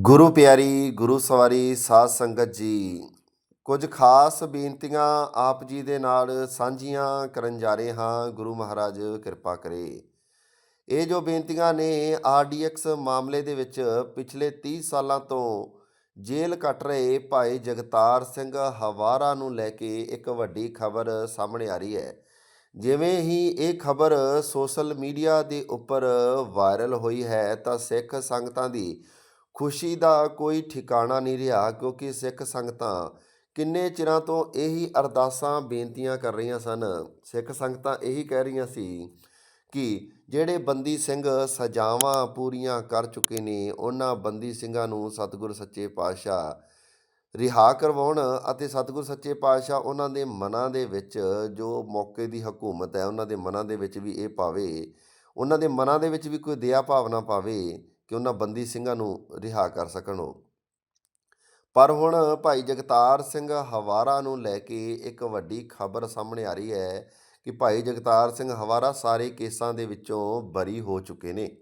ਗੁਰੂ ਪਿਆਰੀ, ਗੁਰੂ ਸਵਾਰੀ, ਸਾਧ ਸੰਗਤ ਜੀ, ਕੁਝ ਖਾਸ ਬੇਨਤੀਆਂ ਆਪ ਜੀ ਦੇ ਨਾਲ ਸਾਂਝੀਆਂ ਕਰਨ ਜਾ ਰਹੇ ਹਾਂ। ਗੁਰੂ ਮਹਾਰਾਜ, ਕਿਰਪਾ ਕਰੇ। ਇਹ ਜੋ ਬੇਨਤੀਆਂ ਨੇ ਆਰਡੀਐਕਸ ਮਾਮਲੇ ਦੇ ਵਿੱਚ ਪਿਛਲੇ 30 ਸਾਲਾਂ ਤੋਂ ਜੇਲ੍ਹ ਕੱਟ ਰਹੇ ਭਾਈ ਜਗਤਾਰ ਸਿੰਘ ਹਵਾਰਾ ਨੂੰ ਲੈ ਕੇ ਇੱਕ ਵੱਡੀ ਖਬਰ ਸਾਹਮਣੇ ਆ ਰਹੀ ਹੈ। ਜਿਵੇਂ ਹੀ ਇਹ ਖਬਰ ਸੋਸ਼ਲ ਮੀਡੀਆ ਦੇ ਉੱਪਰ ਵਾਇਰਲ ਹੋਈ ਹੈ ਤਾਂ ਸਿੱਖ ਸੰਗਤਾਂ ਦੀ ਖੁਸ਼ੀ ਦਾ ਕੋਈ ਠਿਕਾਣਾ ਨਹੀਂ ਰਿਹਾ, ਕਿਉਂਕਿ ਸਿੱਖ ਸੰਗਤਾਂ ਕਿੰਨੇ ਚਿਰਾਂ ਤੋਂ ਇਹੀ ਅਰਦਾਸਾਂ, ਬੇਨਤੀਆਂ ਕਰ ਰਹੀਆਂ ਸਨ। ਸਿੱਖ ਸੰਗਤਾਂ ਇਹੀ ਕਹਿ ਰਹੀਆਂ ਸੀ ਕਿ ਜਿਹੜੇ ਬੰਦੀ ਸਿੰਘ ਸਜ਼ਾਵਾਂ ਪੂਰੀਆਂ ਕਰ ਚੁੱਕੇ ਨੇ, ਉਹਨਾਂ ਬੰਦੀ ਸਿੰਘਾਂ ਨੂੰ ਸਤਿਗੁਰ ਸੱਚੇ ਪਾਤਸ਼ਾਹ ਰਿਹਾ ਕਰਵਾਉਣ ਅਤੇ ਸਤਿਗੁਰ ਸੱਚੇ ਪਾਤਸ਼ਾਹ ਉਹਨਾਂ ਦੇ ਮਨਾਂ ਦੇ ਵਿੱਚ ਜੋ ਮੌਕੇ ਦੀ ਹਕੂਮਤ ਹੈ, ਉਹਨਾਂ ਦੇ ਮਨਾਂ ਦੇ ਵਿੱਚ ਵੀ ਇਹ ਪਾਵੇ, ਉਹਨਾਂ ਦੇ ਮਨਾਂ ਦੇ ਵਿੱਚ ਵੀ ਕੋਈ ਦਇਆ ਭਾਵਨਾ ਪਾਵੇ ਕਿ ਉਹਨਾਂ ਬੰਦੀ ਸਿੰਘਾਂ ਨੂੰ ਰਿਹਾ ਕਰ ਸਕਣ ਉਹ। ਪਰ ਹੁਣ ਭਾਈ ਜਗਤਾਰ ਸਿੰਘ ਹਵਾਰਾ ਨੂੰ ਲੈ ਕੇ ਇੱਕ ਵੱਡੀ ਖਬਰ ਸਾਹਮਣੇ ਆ ਰਹੀ ਹੈ ਕਿ ਭਾਈ ਜਗਤਾਰ ਸਿੰਘ ਹਵਾਰਾ ਸਾਰੇ ਕੇਸਾਂ ਦੇ ਵਿੱਚੋਂ ਬਰੀ ਹੋ ਚੁੱਕੇ ਨੇ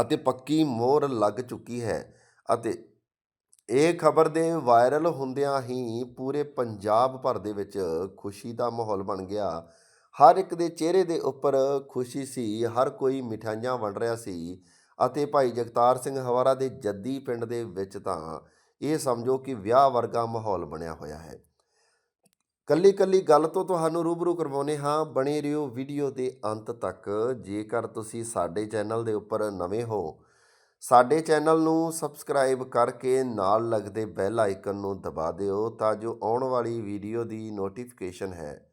ਅਤੇ ਪੱਕੀ ਮੋਹਰ ਲੱਗ ਚੁੱਕੀ ਹੈ ਅਤੇ ਇਹ ਖਬਰ ਦੇ ਵਾਇਰਲ ਹੁੰਦਿਆਂ ਹੀ ਪੂਰੇ ਪੰਜਾਬ ਭਰ ਦੇ ਵਿੱਚ ਖੁਸ਼ੀ ਦਾ ਮਾਹੌਲ ਬਣ ਗਿਆ। ਹਰ ਇੱਕ ਦੇ ਚਿਹਰੇ ਦੇ ਉੱਪਰ ਖੁਸ਼ੀ ਸੀ, ਹਰ ਕੋਈ ਮਿਠਾਈਆਂ ਵੰਡ ਰਿਹਾ ਸੀ ਅਤੇ ਭਾਈ ਜਗਤਾਰ ਸਿੰਘ ਹਵਾਰਾ ਦੇ ਜੱਦੀ ਪਿੰਡ ਦੇ ਵਿੱਚ ਤਾਂ ਇਹ ਸਮਝੋ ਕਿ ਵਿਆਹ ਵਰਗਾ ਮਾਹੌਲ ਬਣਿਆ ਹੋਇਆ ਹੈ। ਕੱਲੀ ਕੱਲੀ ਗੱਲ ਤੋਂ ਤੁਹਾਨੂੰ ਰੂਬਰੂ ਕਰਵਾਉਨੇ ਹਾਂ। ਬਣੇ ਰਹੋ ਵੀਡੀਓ ਦੇ ਅੰਤ ਤੱਕ। ਜੇਕਰ ਤੁਸੀਂ ਸਾਡੇ ਚੈਨਲ ਦੇ ਉੱਪਰ ਨਵੇਂ ਹੋ, ਸਾਡੇ ਚੈਨਲ ਨੂੰ ਸਬਸਕ੍ਰਾਈਬ ਕਰਕੇ ਨਾਲ ਲੱਗਦੇ ਬੈਲ ਆਈਕਨ ਨੂੰ ਦਬਾ ਦਿਓ ਤਾਂ ਜੋ ਆਉਣ ਵਾਲੀ ਵੀਡੀਓ ਦੀ ਨੋਟੀਫਿਕੇਸ਼ਨ ਹੈ।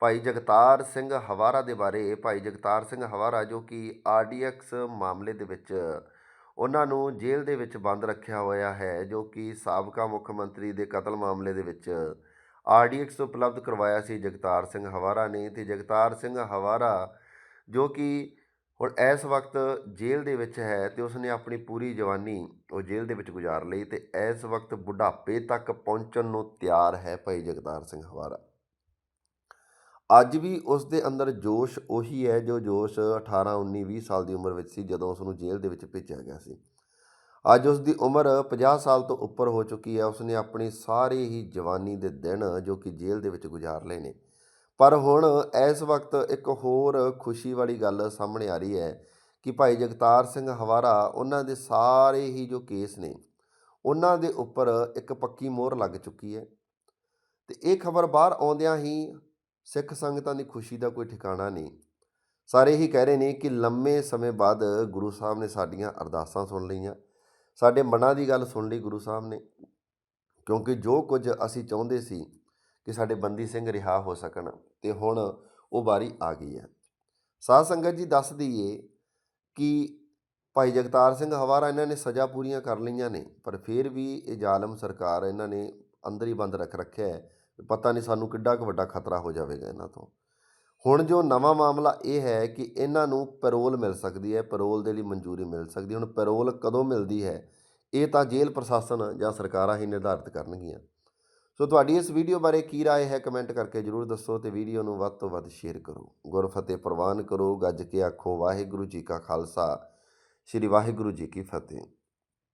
ਭਾਈ ਜਗਤਾਰ ਸਿੰਘ ਹਵਾਰਾ ਦੇ ਬਾਰੇ। ਭਾਈ ਜਗਤਾਰ ਸਿੰਘ ਹਵਾਰਾ ਜੋ ਕਿ ਆਰਡੀਐਕਸ ਮਾਮਲੇ ਦੇ ਵਿੱਚ ਉਹਨਾਂ ਨੂੰ ਜੇਲ੍ਹ ਦੇ ਵਿੱਚ ਬੰਦ ਰੱਖਿਆ ਹੋਇਆ ਹੈ, ਜੋ ਕਿ ਸਾਬਕਾ ਮੁੱਖ ਮੰਤਰੀ ਦੇ ਕਤਲ ਮਾਮਲੇ ਦੇ ਵਿੱਚ ਆਰਡੀਐਕਸ ਉਪਲਬਧ ਕਰਵਾਇਆ ਸੀ ਜਗਤਾਰ ਸਿੰਘ ਹਵਾਰਾ ਨੇ। ਤੇ ਜਗਤਾਰ ਸਿੰਘ ਹਵਾਰਾ ਜੋ ਕਿ ਹੁਣ ਇਸ ਵਕਤ ਜੇਲ੍ਹ ਦੇ ਵਿੱਚ ਹੈ ਤੇ ਉਸਨੇ ਆਪਣੀ ਪੂਰੀ ਜਵਾਨੀ ਉਹ ਜੇਲ੍ਹ ਦੇ ਵਿੱਚ ਗੁਜ਼ਾਰ ਲਈ ਤੇ ਇਸ ਵਕਤ ਬੁਢਾਪੇ ਤੱਕ ਪਹੁੰਚਣ ਨੂੰ ਤਿਆਰ ਹੈ ਭਾਈ ਜਗਤਾਰ ਸਿੰਘ ਹਵਾਰਾ। ਅੱਜ ਵੀ ਉਸ ਦੇ ਅੰਦਰ ਜੋਸ਼ ਉਹੀ ਹੈ ਜੋ ਜੋਸ਼ 18 19 20 ਸਾਲ ਦੀ ਉਮਰ ਵਿੱਚ ਸੀ, ਜਦੋਂ ਉਸ ਨੂੰ ਜੇਲ੍ਹ ਦੇ ਵਿੱਚ ਭੇਜਿਆ ਗਿਆ ਸੀ। ਅੱਜ ਉਸ ਦੀ ਉਮਰ 50 ਸਾਲ ਤੋਂ ਉੱਪਰ ਹੋ ਚੁੱਕੀ ਹੈ। ਉਸਨੇ ਆਪਣੀ ਸਾਰੇ ਹੀ ਜਵਾਨੀ ਦੇ ਦਿਨ ਜੋ ਕਿ ਜੇਲ੍ਹ ਦੇ ਵਿੱਚ ਗੁਜ਼ਾਰ ਲਏ ਨੇ। ਪਰ ਹੁਣ ਇਸ ਵਕਤ ਇੱਕ ਹੋਰ ਖੁਸ਼ੀ ਵਾਲੀ ਗੱਲ ਸਾਹਮਣੇ ਆ ਰਹੀ ਹੈ ਕਿ ਭਾਈ ਜਗਤਾਰ ਸਿੰਘ ਹਵਾਰਾ ਉਹਨਾਂ ਦੇ ਸਾਰੇ ਹੀ ਜੋ ਕੇਸ ਨੇ, ਉਹਨਾਂ ਦੇ ਉੱਪਰ ਇੱਕ ਪੱਕੀ ਮੋਹਰ ਲੱਗ ਚੁੱਕੀ ਹੈ। ਤੇ ਇਹ ਖਬਰ ਬਾਹਰ ਆਉਂਦਿਆਂ ਹੀ ਸਿੱਖ ਸੰਗਤਾਂ ਦੀ ਖੁਸ਼ੀ ਦਾ ਕੋਈ ਠਿਕਾਣਾ ਨਹੀਂ। ਸਾਰੇ ਹੀ ਕਹਿ ਰਹੇ ਨੇ ਕਿ ਲੰਮੇ ਸਮੇਂ ਬਾਅਦ ਗੁਰੂ ਸਾਹਿਬ ਨੇ ਸਾਡੀਆਂ ਅਰਦਾਸਾਂ ਸੁਣ ਲਈਆਂ। ਸਾਡੇ ਮਨਾਂ ਦੀ ਗੱਲ ਸੁਣ ਲਈ ਗੁਰੂ ਸਾਹਿਬ ਨੇ, ਕਿਉਂਕਿ ਜੋ ਕੁਝ ਅਸੀਂ ਚਾਹੁੰਦੇ ਸੀ ਕਿ ਸਾਡੇ ਬੰਦੀ ਸਿੰਘ ਰਿਹਾ ਹੋ ਸਕਣ, ਤੇ ਹੁਣ ਉਹ ਵਾਰੀ ਆ ਗਈ ਹੈ। ਸਾਧ ਸੰਗਤ ਜੀ ਦੱਸ ਦਈਏ ਕਿ ਭਾਈ ਜਗਤਾਰ ਸਿੰਘ ਹਵਾਰਾ ਇਹਨਾਂ ਨੇ ਸਜ਼ਾ ਪੂਰੀਆਂ ਕਰ ਲਈਆਂ ਨੇ, ਪਰ ਫਿਰ ਵੀ ਇਹ ਜ਼ਾਲਮ ਸਰਕਾਰ ਇਹਨਾਂ ਨੇ ਅੰਦਰ ਹੀ ਬੰਦ ਰੱਖ ਰੱਖਿਆ ਹੈ। ਪਤਾ ਨਹੀਂ ਸਾਨੂੰ ਕਿੱਡਾ ਕੁ ਵੱਡਾ ਖਤਰਾ ਹੋ ਜਾਵੇਗਾ ਇਹਨਾਂ ਤੋਂ ਹੁਣ ਜੋ ਨਵਾਂ ਮਾਮਲਾ ਇਹ ਹੈ ਕਿ ਇਹਨਾਂ ਨੂੰ ਪੈਰੋਲ ਮਿਲ ਸਕਦੀ ਹੈ ਪੈਰੋਲ ਦੇ ਲਈ ਮਨਜ਼ੂਰੀ ਮਿਲ ਸਕਦੀ ਹੈ ਹੁਣ ਪੈਰੋਲ ਕਦੋਂ ਮਿਲਦੀ ਹੈ ਇਹ ਤਾਂ ਜੇਲ੍ਹ ਪ੍ਰਸ਼ਾਸਨ ਜਾਂ ਸਰਕਾਰਾਂ ਹੀ ਨਿਰਧਾਰਿਤ ਕਰਨਗੀਆਂ ਸੋ ਤੁਹਾਡੀ ਇਸ ਵੀਡੀਓ ਬਾਰੇ ਕੀ رائے ਹੈ ਕਮੈਂਟ ਕਰਕੇ ਜਰੂਰ ਦੱਸੋ ਤੇ ਵੀਡੀਓ ਨੂੰ ਵੱਧ ਤੋਂ ਵੱਧ ਸ਼ੇਅਰ ਕਰੋ ਗੁਰਫਤਿਹ ਪ੍ਰਵਾਨ ਕਰੋ ਗੱਜ ਕੇ ਆਖੋ ਵਾਹਿਗੁਰੂ ਜੀ ਕਾ ਖਾਲਸਾ ਸ੍ਰੀ ਵਾਹਿਗੁਰੂ ਜੀ ਕੀ ਫਤਿਹ